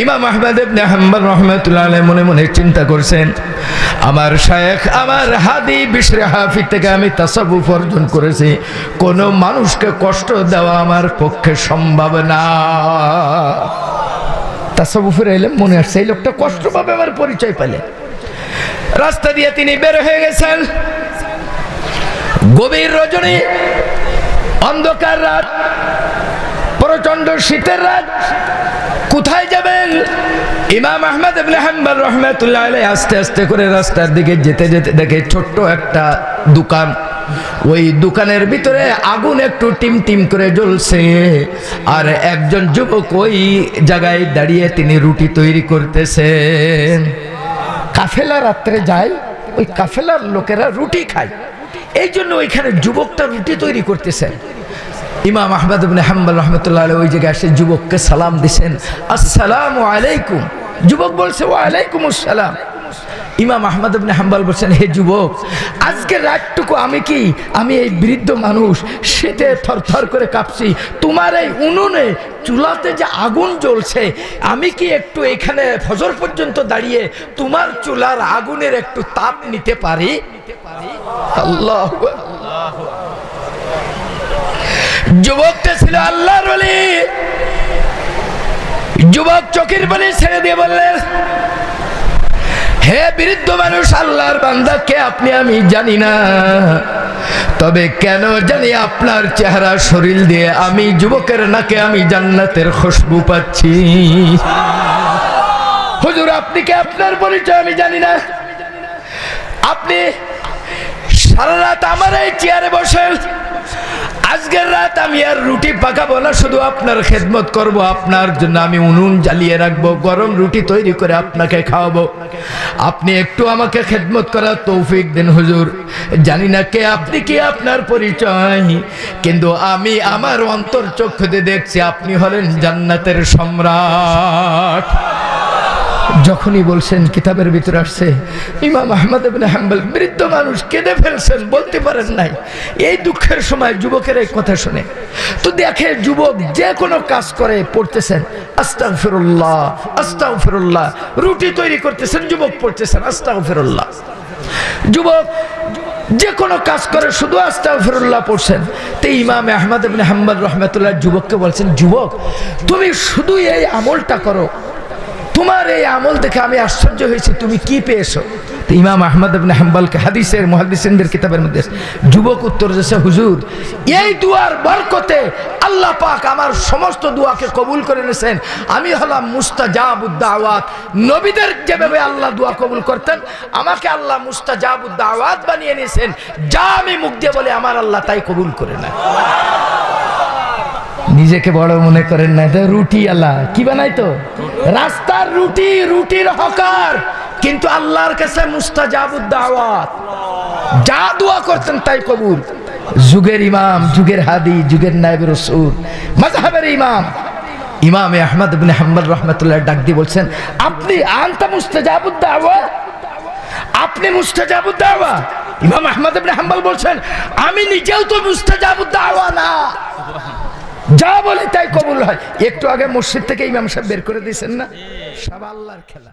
ইমাম আহমদ ইবনে হাম্বল রহমাতুল্লাহ মনে মনে চিন্তা করছেন, আমার শায়েখ, আমার হাদি বিশরে হাফিজ থেকে আমি তাসাবুফ অর্জন করেছি, কোন মানুষকে কষ্ট দেওয়া আমার পক্ষে সম্ভব না। তাসাবুফের এলেম মনে আসছে, এই লোকটা কষ্ট পাবে, আমার পরিচয় পেলে রাস্তা দিয়ে তিনি বের হয়ে গেছেন। গভীর রজনী, অন্ধকার রাত প্রচণ্ড শীতের রাত। কোথায় যাবেন ইমাম আহমদ ইবনে হাম্বল রহমাতুল্লাহ আলাইহি আস্তে আস্তে করে রাস্তার দিকে যেতে যেতে দেখে ছোট্ট একটা দোকান। ওই দোকানের ভিতরে আগুন একটু টিম টিম করে জ্বলছে। আর একজন যুবক ওই জায়গায় দাঁড়িয়ে তিনি রুটি তৈরি করতেছেন। কাফেলা রাত্রে যায়, ওই কাফেলার লোকেরা রুটি খায়। এই জন্য ওইখানে যুবকটা রুটি তৈরি করতেছেন ইমাম আহমদ হাম্বল রহমতুল্লাহ ওই জায়গায় এসে যুবককে সালাম দিছেন, আসসালামু আলাইকুম। যুবক বলছে আলাইকুম আসসালাম। ইমাম আহমদ ইবনে হাম্বল বলছেন, হে যুবক, আজকে রাতটুকু আমি কি? আমি এই বৃদ্ধ মানুষ শীতে থরথর করে কাঁপছি। তোমার এই উনুনে, চুলাতে যে আগুন জ্বলছে, আমি কি একটু এখানে ফজর পর্যন্ত দাঁড়িয়ে তোমার চুলার আগুনের একটু তাপ নিতে পারি? আল্লাহ যুবকটা ছিল আল্লাহর যুবক চকির বলি ছেড়ে দিয়ে বললেন, হে বৃদ্ধ মানুষ, আল্লাহর বান্দা কে আপনি আমি জানি না। তবে কেন জানি আপনার চেহারা শরীর দিয়ে আমি যুবকের নাকে আমি জান্নাতের খুশবু পাচ্ছি। হুজুর, আপনি কে আপনার পরিচয় আমি জানি না? আপনি সারা রাত আমার এই চেয়ারে বসেন। আজকের রাত আমি আর রুটি পাকাবো না, শুধু আপনার খেদমত করব, আপনার জন্য আমি উনুন জ্বালিয়ে রাখব, গরম রুটি তৈরি করে আপনাকে খাওয়াবো। আপনি একটু আমাকে খেদমত করার তৌফিক দিন হুজুর। জানি না কে, আপনি কি আপনার পরিচয়? কিন্তু আমি আমার অন্তর চক্ষুতে দেখছি, আপনি হলেন জান্নাতের সম্রাট। যখনই বলছেন, কিতাবের ভিতরে আসছে, ইমাম আহমদ ইবনে হাম্বল বৃদ্ধ মানুষ কেঁদে ফেলছেন, বলতে পারেন নাই। এই দুঃখের সময় যুবকের এই কথা শুনে। তো দেখে যুবক যে কোনো কাজ করে, পড়তেছেন আস্তাগ ফিরুল্লাহ আস্তাগ ফিরুল্লাহ রুটি তৈরি করতেছেন, যুবক পড়তেছেন আস্তাগ ফিরুল্লাহ যুবক যে কোনো কাজ করে, শুধু আস্তাগ ফিরুল্লাহ পড়ছেন। তো ইমাম আহমদ হাম্বল রহমতুল্লাহ যুবককে বলছেন, যুবক, তুমি শুধু এই আমলটা করো তোমার এই আমল দেখে আমি আশ্চর্য হয়েছি, তুমি কি পেয়েছ? তো ইমাম আহমদ ইবনে হাম্বলকে হাদিসের মুহাদ্দিসিনদের কিতাবের মধ্যে যুবক উত্তর দিয়েছে, হুজুর, এই দুয়ার বরকতে আল্লাহ পাক আমার সমস্ত দুয়াকে কবুল করে নিয়েছেন। আমি হলাম মুস্তাজাবুদ্দাওয়াত। নবীদের যেভাবে আল্লাহ দোয়া কবুল করতেন, আমাকে আল্লাহ মুস্তাজাবুদ্দাওয়াত বানিয়ে নিয়েছেন। যা আমি মুখ দিয়ে বলে, আমার আল্লাহ তাই কবুল করে নেয়। নিজেকে বড় মনে করেন না রুটি আল্লাহ কি বানাই তো? রাস্তার রুটি, রুটির হকার। কিন্তু আল্লাহর কাছে মুস্তাজাবুদ্দাওয়াত যা দোয়া করতেন তাই কবুল। যুগের ইমাম, যুগের হাদি, যুগের নায়ব রসুল, মাযহাবের ইমাম। ইমাম আহমদ ইবনে হাম্বল রহমতুল্লাহ ডাক দিয়ে বলছেন, আপনি আনতা মুস্তাজাবুদ্দাওয়াত আপনি মুস্তাজাবুদ্দাওয়া ইমাম আহমদ ইবনে হাম্বল বলছেন, আমি নিজেও তো মুস্তাজাবুদ্দাওয়া না। যা বলে তাই কবুল হয়। একটু আগে মসজিদ থেকে ইমাম সাহেব বের করে দিয়েছেন না? সব আল্লাহর খেলা।